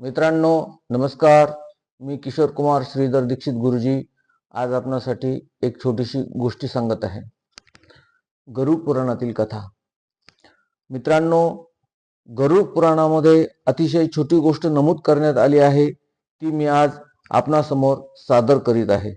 मित्रांनो नमस्कार. मी किशोर कुमार श्रीधर दीक्षित गुरुजी. आज आपणासाठी एक छोटीशी गोष्टी सांगत आहे. गरुड पुराणातील कथा. मित्रांनो गरुड पुराणामध्ये अतिशय छोटी गोष्ट नमूद करण्यात आली आहे. ती मी आज आपणासमोर सादर करीत आहे.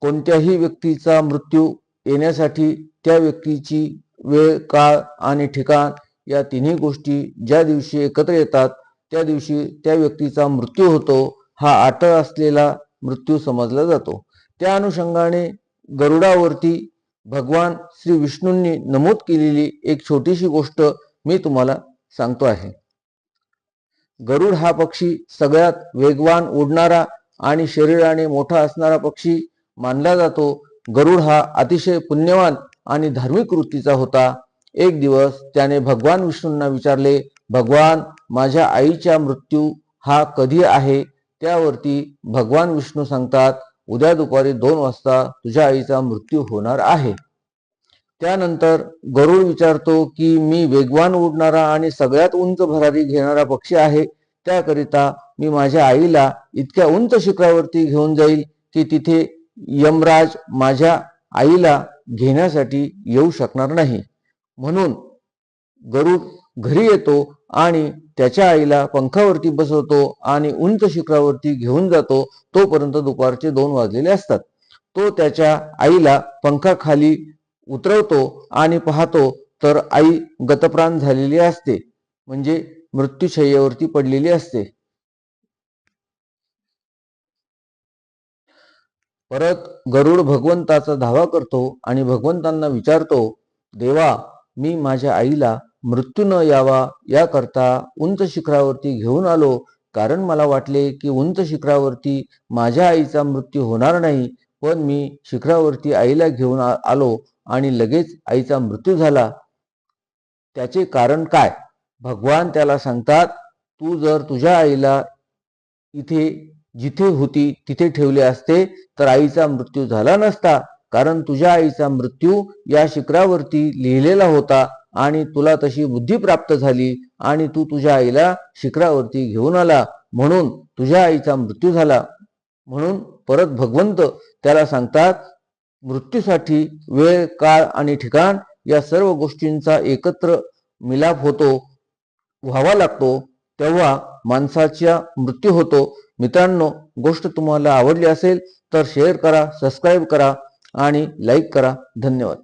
कोणत्याही व्यक्तीचा मृत्यू येण्यासाठी त्या व्यक्तीची वेळ काळ आणि ठिकाण या तिन्ही गोष्टी ज्या दिवशी एकत्र येतात त्या दिवशी त्या व्यक्तीचा मृत्यू होतो हा आटळ असलेला मृत्यू समजला जातो. त्या अनुषंगाने गरुडावरती भगवान श्री विष्णूंनी नमूद केलेली एक छोटीशी गोष्ट मी तुम्हाला सांगतो आहे. गरुड हा पक्षी सगळ्यात वेगवान उडणारा आणि शरीराने मोठा असणारा पक्षी मानला जातो. गरुड हा अतिशय पुण्यवान आणि धार्मिक वृत्तीचा होता. एक दिवस त्याने भगवान विष्णूंना विचारले भगवान माझ्या आईचा मृत्यू हा कधी आहे? त्यावरती भगवान विष्णू सांगतात उद्या दुपारी दोन वाजता तुझ्या आईचा मृत्यू होणार आहे. त्यानंतर गरुड विचारतो की मी वेगवान उडणारा आणि सगळ्यात उंच भरारी घेणारा पक्षी आहे. त्याकरिता मी माझ्या आईला इतक्या उंच शिखरावरती घेऊन जाईल की तिथे यमराज माझ्या आईला घेण्यासाठी येऊ शकणार नाही. म्हणून गरुड घरी येतो आणि त्याच्या आईला पंखावरती बसवतो आणि उंच शिखरावरती घेऊन जातो तोपर्यंत दुपारचे दोन वाजलेले असतात. तो त्याच्या आईला पंखाखाली उतरवतो आणि पाहतो तर आई गतप्राण झालेली असते म्हणजे मृत्यूशय्यावरती पडलेली असते. परत गरुड भगवंताचा धावा करतो आणि भगवंतांना विचारतो देवा मी माझ्या आईला मृत्यू न यावा याकरता उंच शिखरावरती घेऊन आलो. कारण मला वाटले की उंच शिखरावरती माझ्या आईचा मृत्यू होणार नाही. पण मी शिखरावरती आईला घेऊन आ- आलो आणि लगेच आईचा मृत्यू झाला. त्याचे कारण काय? भगवान त्याला सांगतात तू जर तुझ्या आईला इथे जिथे होती तिथे ठेवले असते तर आईचा मृत्यू झाला नसता. कारण तुझ्या आईचा मृत्यू या शिखरावरती लिहिलेला होता. आणि तुला तशी बुद्धी प्राप्त झाली आणि तू तुझ्या आईला शिखरावरती घेऊन आला म्हणून तुझ्या आईचा मृत्यू झाला. म्हणून परत भगवंत त्याला सांगतात मृत्यूसाठी वेळ काळ आणि ठिकाण या सर्व गोष्टींचा एकत्र मिलाप होतो व्हावा लागतो तेव्हा माणसाचा मृत्यू होतो. मित्रांनो गोष्ट तुम्हाला आवडली असेल तर शेअर करा सबस्क्राईब करा आणि लाईक करा. धन्यवाद.